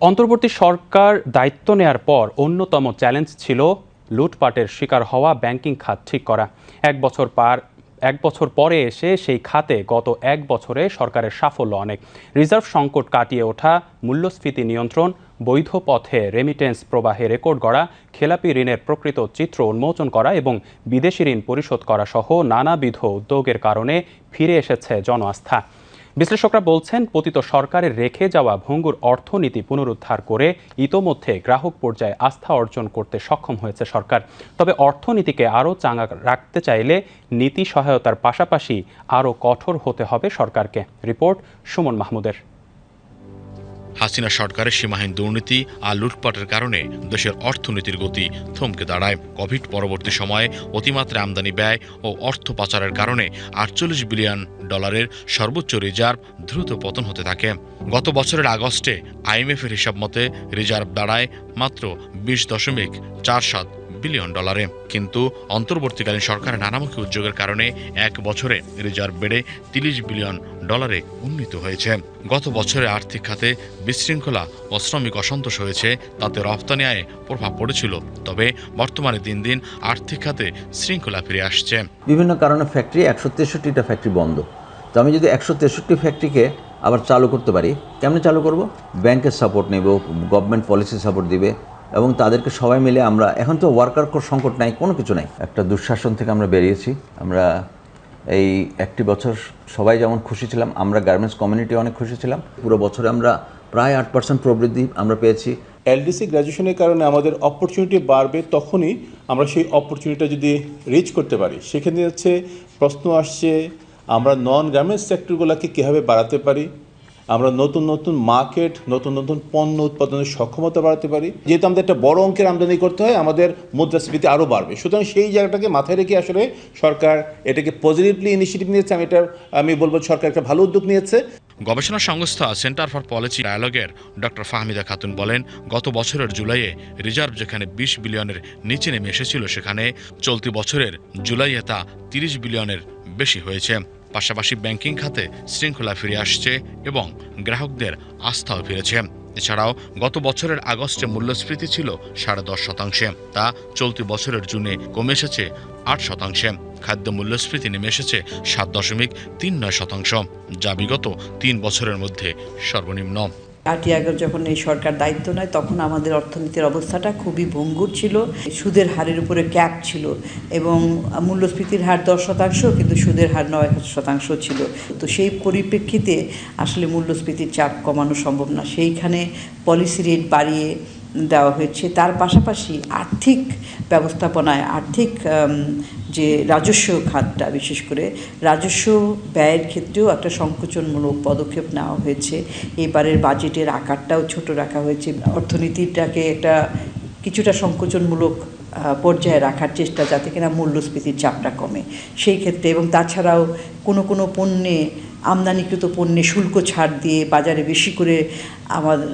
অন্তর্বর্তী সরকার দায়িত্ব নেয়ার পর অন্যতম চ্যালেঞ্জ ছিল লুটপাটের শিকার হওয়া ব্যাংকিং খাত ঠিক করা। এক বছর পার, এক বছর পরে এসে সেই খাতে গত এক বছরে সরকারের সাফল্য অনেক। রিজার্ভ সংকট কাটিয়ে ওঠা, মূল্যস্ফীতি নিয়ন্ত্রণ, বৈধ পথে রেমিটেন্স প্রবাহে রেকর্ড গড়া, খেলাপি ঋণের প্রকৃত চিত্র উন্মোচন করা এবং বিদেশি ঋণ পরিশোধ করা সহ নানাবিধ উদ্যোগের কারণে ফিরে এসেছে জন আস্থা বিশ্লেষকরা বলছেন, পতিত সরকারের রেখে যাওয়া ভঙ্গুর অর্থনীতি পুনরুদ্ধার করে ইতোমধ্যে গ্রাহক পর্যায়ে আস্থা অর্জন করতে সক্ষম হয়েছে সরকার। তবে অর্থনীতিকে আরও চাঙা রাখতে চাইলে নীতি সহায়তার পাশাপাশি আরও কঠোর হতে হবে সরকারকে। রিপোর্ট সুমন মাহমুদের। হাসিনা সরকারের সীমাহীন দুর্নীতি আর লুটপাটের কারণে দেশের অর্থনীতির গতি থমকে দাঁড়ায়। কোভিড পরবর্তী সময়ে অতিমাত্রা আমদানি ব্যয় ও অর্থ পাচারের কারণে আটচল্লিশ বিলিয়ন ডলারের সর্বোচ্চ রিজার্ভ দ্রুত পতন হতে থাকে। গত বছরের আগস্টে আইএমএফের হিসাব মতে রিজার্ভ দাঁড়ায় মাত্র বিশ দশমিক চার সাত বিলিয়ন ডলারে। কিন্তু অন্তর্বর্তীকালীন সরকারের নানামুখী উদ্যোগের কারণে এক বছরে রিজার্ভ বেড়ে তিরিশ বিলিয়ন ডলারে উন্নীত হয়েছে। গত বছরে আর্থিক খাতে বিশৃঙ্খলা ও শ্রমিক অসন্তোষ হয়েছে, তাতে রপ্তানি আয়ে প্রভাব পড়েছিল। তবে বর্তমানে দিন দিন আর্থিক খাতে শৃঙ্খলা ফিরে আসছে। বিভিন্ন কারণে ফ্যাক্টরি একশো তেষট্টিটা ফ্যাক্টরি বন্ধ। তো আমি যদি একশো তেষট্টি ফ্যাক্টরিকে আবার চালু করতে পারি, কেমনে চালু করব? ব্যাংকের সাপোর্ট নেব গভর্নমেন্ট পলিসি সাপোর্ট দিবে এবং তাদেরকে সবাই মিলে আমরা, এখন তো ওয়ার্কার সংকট নাই, কোনো কিছু নাই। একটা দুঃশাসন থেকে আমরা বেরিয়েছি। আমরা এই একটি বছর সবাই যেমন খুশি ছিলাম, আমরা গার্মেন্টস কমিউনিটি অনেক খুশি ছিলাম। পুরো বছরে আমরা প্রায় আট পার্সেন্ট প্রবৃদ্ধি আমরা পেয়েছি। এলডিসি গ্র্যাজুয়েশনের কারণে আমাদের অপরচুনিটি বাড়বে তখনই আমরা সেই অপরচুনিটিটা যদি রিচ করতে পারি। সেখানে হচ্ছে প্রশ্ন আসছে, আমরা নন গার্মেন্টস সেক্টরগুলোকে কীভাবে বাড়াতে পারি? আমরা নতুন নতুন মার্কেট নতুন নতুন পণ্য উৎপাদনের সক্ষমতা বাড়াতে পারি। যেহেতু আমাদের একটা বড় অঙ্কের আমদানি করতে হয়, আমাদের মুদ্রাস্ফীতি আরও বাড়বে। সুতরাং সেই জায়গাটাকে মাথায় রেখে আসলে সরকার এটাকে পজিটিভলি ইনিশিয়েটিভ নিয়েছে। আমি এটা, আমি বলব সরকার একটা ভালো উদ্যোগ নিয়েছে। গবেষণা সংস্থা সেন্টার ফর পলিসি ডায়ালগের ডক্টর ফাহমিদা খাতুন বলেন, গত বছরের জুলাইয়ে রিজার্ভ যেখানে বিশ বিলিয়নের নিচে নেমে এসেছিল, সেখানে চলতি বছরের জুলাইয়ে তা তিরিশ বিলিয়নের বেশি হয়েছে। পাশাপাশি ব্যাংকিং খাতে শৃঙ্খলা ফিরে আসছে এবং গ্রাহকদের আস্থাও ফিরেছে। এছাড়াও গত বছরের আগস্টে মূল্যস্ফীতি ছিল সাড়ে দশ শতাংশে। তা চলতি বছরের জুনে কমে এসেছে আট শতাংশে। খাদ্য মূল্যস্ফীতি নেমে এসেছে সাত দশমিক তিন নয় শতাংশ, যা বিগত তিন বছরের মধ্যে সর্বনিম্ন। আটই যখন এই সরকার দায়িত্ব নেয়, তখন আমাদের অর্থনীতির অবস্থাটা খুবই ভঙ্গুর ছিল। সুদের হারের উপরে ক্যাপ ছিল এবং মূল্যস্ফীতির হার দশ শতাংশ, কিন্তু সুদের হার নয় শতাংশ ছিল। তো সেই পরিপ্রেক্ষিতে আসলে মূল্যস্ফীতির চাপ কমানো সম্ভব না। সেইখানে পলিসি রেট বাড়িয়ে দেওয়া হয়েছে। তার পাশাপাশি আর্থিক ব্যবস্থাপনায় আর্থিক যে রাজস্ব খাতটা, বিশেষ করে রাজস্ব ব্যয়ের ক্ষেত্রেও একটা সংকোচনমূলক পদক্ষেপ নেওয়া হয়েছে। এবারের বাজেটের আকারটাও ছোট রাখা হয়েছে। অর্থনীতিটাকে একটা কিছুটা সংকোচনমূলক পর্যায়ে রাখার চেষ্টা যাতে কিনা মূল্যস্ফীতির চাপটা কমে। সেই ক্ষেত্রে এবং তাছাড়াও কোনো কোনো পণ্যে, আমদানিকৃত পণ্যে শুল্ক ছাড় দিয়ে বাজারে বেশি করে আমাদের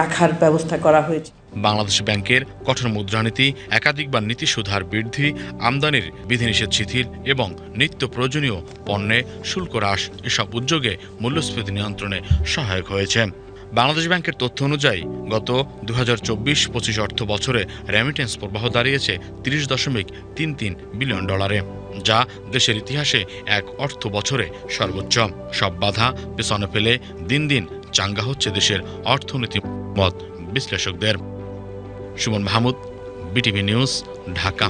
রাখার ব্যবস্থা করা হয়েছে। বাংলাদেশ ব্যাংকের কঠোর মুদ্রানীতি, একাধিকবার নীতি সুধার বৃদ্ধি, আমদানির বিধিনিষেধ শিথিল এবং নিত্য প্রয়োজনীয় পণ্যে শুল্ক হ্রাস এসব উদ্যোগে মূল্যস্ফীতি নিয়ন্ত্রণে সহায়ক হয়েছে। বাংলাদেশ ব্যাংকের তথ্য অনুযায়ী, গত দু হাজার চব্বিশ পঁচিশ অর্থ বছরে রেমিটেন্স প্রবাহ দাঁড়িয়েছে তিরিশ দশমিক তিন তিন বিলিয়ন ডলারে, যা দেশের ইতিহাসে এক অর্থ বছরে সর্বোচ্চ। সব বাধা পেছনে ফেলে দিন দিন চাঙ্গা হচ্ছে দেশের অর্থনীতি মত বিশ্লেষকদের। Suman Mahmud BTV news Dhaka.